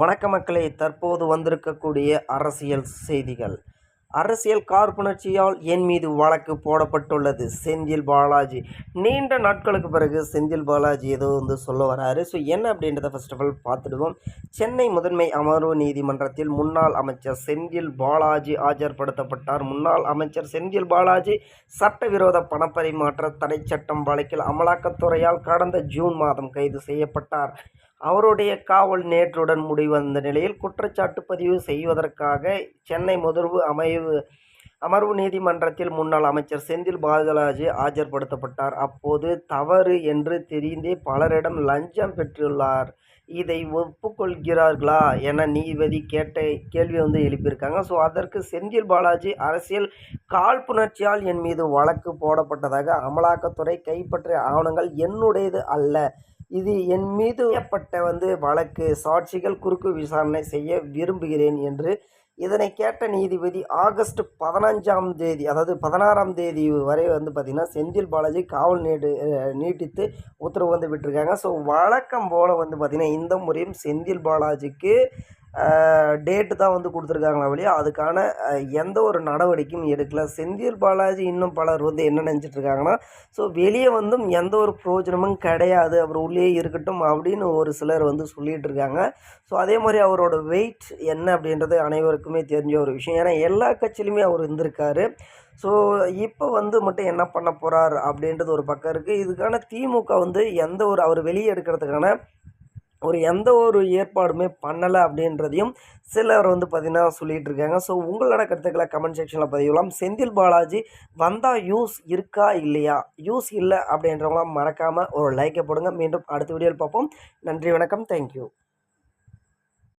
வணக்க மக்களே தற்போது வந்திருக்கக்கூடிய அரசியல் செய்திகள். அரசியல் கார்ப்புணர்ச்சியால் என் மீது வழக்கு போடப்பட்டுள்ளது. செந்தில் பாலாஜி. நீண்ட நாட்களுக்கு பிறகு செந்தில் பாலாஜி ஏதோ வந்து சொல்ல வராரு. ஸோ என்ன அப்படின்றத ஃபர்ஸ்ட் ஆஃப் ஆல் பார்த்துடுவோம். சென்னை முதன்மை அமர்வு நீதிமன்றத்தில் முன்னாள் அமைச்சர் செந்தில் பாலாஜி ஆஜர்படுத்தப்பட்டார். முன்னாள் அமைச்சர் செந்தில் பாலாஜி சட்டவிரோத பணப்பரிமாற்ற தடை சட்டம் வழக்கில் அமலாக்கத்துறையால் கடந்த ஜூன் மாதம் கைது செய்யப்பட்டார். அவருடைய காவல் நேற்றுடன் முடிவந்த நிலையில் குற்றச்சாட்டு பதிவு செய்வதற்காக சென்னை முதல்வு அமைவு அமர்வு நீதிமன்றத்தில் முன்னாள் அமைச்சர் செந்தில் பாலாஜி ஆஜர்படுத்தப்பட்டார். அப்போது தவறு என்று தெரிந்தே பலரிடம் லஞ்சம் பெற்றுள்ளார். இதை ஒப்புக்கொள்கிறார்களா என நீதிபதி கேட்ட கேள்வி வந்து எழுப்பியிருக்காங்க. ஸோ அதற்கு செந்தில் பாலாஜி அரசியல் காழ்ப்புணர்ச்சியால் என் மீது வழக்கு போடப்பட்டதாக அமலாக்கத்துறை கைப்பற்றிய ஆவணங்கள் என்னுடையது அல்ல. இது என் மீது ஏற்பட்ட வந்து வழக்கு சாட்சிகள் குறுக்கு விசாரணை செய்ய விரும்புகிறேன் என்று இதனை கேட்ட நீதிபதி ஆகஸ்ட் பதினஞ்சாம் தேதி அதாவது பதினாறாம் தேதி வரை வந்து பார்த்திங்கன்னா செந்தில் பாலாஜி காவல் நீடு நீட்டித்து உத்தரவு வந்து விட்டுருக்காங்க. ஸோ வழக்கம் போல் வந்து பார்த்திங்கன்னா இந்த முறையும் செந்தில் பாலாஜிக்கு டேட்டு தான் வந்து கொடுத்துருக்காங்களா வழியா அதுக்கான எந்த ஒரு நடவடிக்கையும் எடுக்கல. செந்தில் பாலாஜி இன்னும் பலர் வந்து என்ன நினச்சிட்ருக்காங்கன்னா ஸோ வெளியே வந்தும் எந்த ஒரு பிரயோஜனமும் கிடையாது. அவர் உள்ளே இருக்கட்டும் அப்படின்னு ஒரு சிலர் வந்து சொல்லிகிட்டு இருக்காங்க. ஸோ அதே மாதிரி அவரோட வெயிட் என்ன அப்படின்றது அனைவருக்குமே தெரிஞ்ச ஒரு விஷயம். ஏன்னா எல்லா கட்சியிலுமே அவர் இருந்திருக்காரு. ஸோ இப்போ வந்து மட்டும் என்ன பண்ண போகிறார் அப்படின்றது ஒரு பக்கம் இருக்குது இதுக்கான திமுக வந்து எந்த ஒரு அவர் வெளியே எடுக்கிறதுக்கான ஒரு எந்த ஒரு ஏற்பாடுமே பண்ணலை அப்படின்றதையும் சிலர் வந்து பார்த்திங்கன்னா சொல்லிகிட்டு இருக்காங்க ஸோ உங்களோட கருத்துக்களை கமெண்ட் செக்ஷனில் பதிவிடலாம். செந்தில் பாலாஜி வந்தால் யூஸ் இருக்கா இல்லையா? யூஸ் இல்லை அப்படின்றவங்களாம் மறக்காமல் ஒரு லைக்கை போடுங்க. மீண்டும் அடுத்த வீடியோவில் பார்ப்போம். நன்றி வணக்கம். தேங்க்யூ